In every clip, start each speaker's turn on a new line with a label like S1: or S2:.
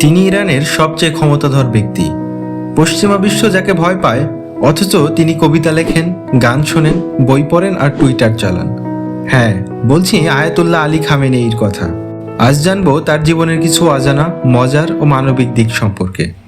S1: তিনি ইরানের সবচেয়ে ক্ষমতাধর ব্যক্তি। পশ্চিমা বিশ্ব যাকে ভয় পায়, অথচ তিনি কবিতা লেখেন, গান শোনেন, বই পড়েন আর টুইটার চালান। হ্যাঁ বলছি আয়াতুল্লাহ আলী খামেনেইর কথা। আজ জানব তার জীবনের কিছু অজানা, মজার ও মানবিক দিক সম্পর্কে।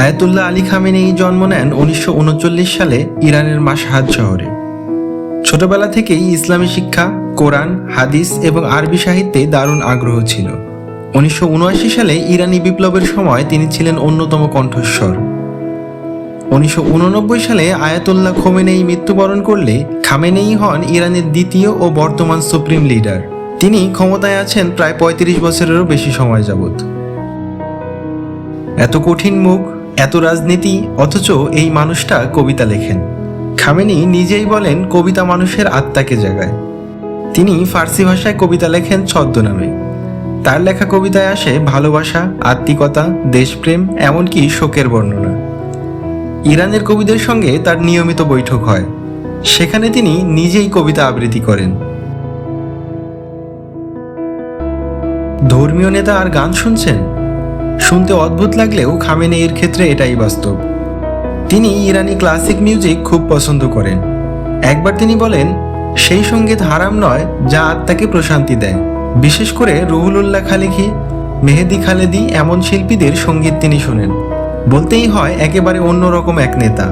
S1: আয়াতুল্লাহ আলী খামেনেই জন্ম নেন উনিশশো উনচল্লিশ সালে ইরানের মাশহাদ শহরে। ছোটবেলা থেকেই ইসলামী শিক্ষা, কোরআন, হাদিস এবং আরবি সাহিত্যে দারুণ আগ্রহ ছিল। উনিশশো উনআশি সালে ইরানি বিপ্লবের সময় তিনি ছিলেন অন্যতম কণ্ঠস্বর। উনিশশো উননব্বই সালে আয়াতুল্লাহ খোমেনেই মৃত্যুবরণ করলে খামেনেই হন ইরানের দ্বিতীয় ও বর্তমান সুপ্রিম লিডার। তিনি ক্ষমতায় আছেন প্রায় ৩৫ বছরেরও বেশি সময় যাবত এত কঠিন মুখ এত রাজনীতি, অথচ এই মানুষটা কবিতা লেখেন। খামেনি নিজেই বলেন কবিতা মানুষের আত্মাকে জাগায়। তিনি ফার্সি ভাষায় কবিতা লেখেন ছদ্মনামে। তার লেখা কবিতায় আসে ভালোবাসা, আত্মিকতা, দেশপ্রেম, এমনকি শোকের বর্ণনা। ইরানের কবিদের সঙ্গে তার নিয়মিত বৈঠক হয়। সেখানে তিনি নিজেই কবিতা আবৃত্তি করেন। ধর্মীয় নেতা আর গান শুনছেন? শুনতে অদ্ভুত লাগলেও খামেনে এর ক্ষেত্রে এটাই বাস্তব। তিনি ইরানি ক্লাসিক মিউজিক খুব পছন্দ করেন। একবার তিনি বলেন, সেই সংগীত হারাম নয় যা আত্মাকে প্রশান্তি দেয়। বিশেষ করে রুহুলুল্লাহ খালিকি, মেহেদি খালেদি এমন শিল্পীদের সংগীত তিনি শোনেন। বলতেই হয়, একেবারে অন্যরকম এক নেতা।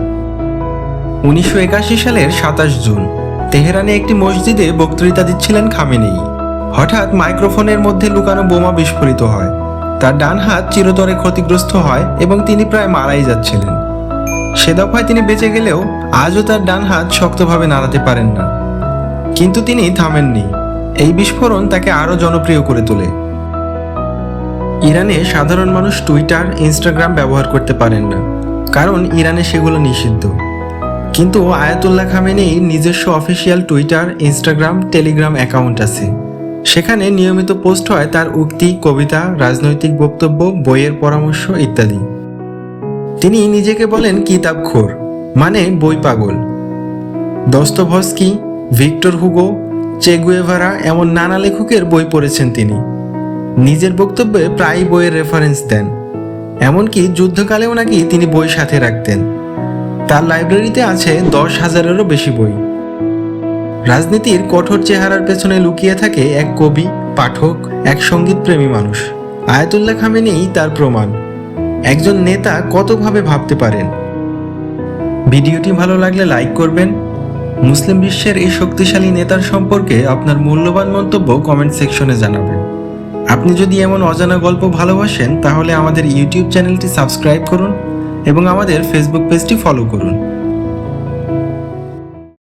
S1: উনিশশো একাশি সালের সাতাশ জুন, তেহরানে একটি মসজিদে বক্তৃতা দিচ্ছিলেন খামেনেই। হঠাৎ মাইক্রোফোনের মধ্যে লুকানো বোমা বিস্ফোরিত হয়। তার ডান হাত চিরতরে ক্ষতিগ্রস্ত হয় এবং তিনি প্রায় মারাই যাচ্ছিলেন। সে দফায় তিনি বেঁচে গেলেও আজও তার ডান হাত শক্তভাবে নাড়াতে পারেন না। কিন্তু তিনি থামেননি। এই বিস্ফোরণ তাকে আরও জনপ্রিয় করে তোলে। ইরানে সাধারণ মানুষ টুইটার, ইনস্টাগ্রাম ব্যবহার করতে পারেন না, কারণ ইরানে সেগুলো নিষিদ্ধ। কিন্তু আয়াতুল্লাহ খামেনেই নিজস্ব official Twitter, Instagram, Telegram account আছে। সেখানে নিয়মিত পোস্ট হয় তার উক্তি, কবিতা, রাজনৈতিক বক্তব্য, বইয়ের পরামর্শ ইত্যাদি। তিনি নিজেকে বলেন কিতাবখোর মানে বই পাগল। দস্তভস্কি, ভিক্টর হুগো চেগুয়েভারা এমন নানা লেখকের বই পড়েছেন তিনি। নিজের বক্তব্যে প্রায় বইয়ের রেফারেন্স দেন। এমনকি যুদ্ধকালেও নাকি তিনি বই সাথে রাখতেন। তার লাইব্রেরিতে আছে দশ হাজারেরও বেশি বই। রাজনীতির কঠোর চেহারার পেছনে লুকিয়ে থাকে এক কবি, পাঠক, এক সঙ্গীতপ্রেমী মানুষ। আয়াতুল্লাহ খামেনেই তার প্রমাণ। একজন নেতা কতভাবে ভাবতে পারেন? ভিডিওটি ভালো লাগলে লাইক করবেন। মুসলিম বিশ্বের এই শক্তিশালী নেতার সম্পর্কে আপনার মূল্যবান মন্তব্য কমেন্ট সেকশনে জানাবেন। আপনি যদি এমন অজানা গল্প ভালোবাসেন, তাহলে আমাদের ইউটিউব চ্যানেলটি সাবস্ক্রাইব করুন এবং আমাদের ফেসবুক পেজটি ফলো করুন।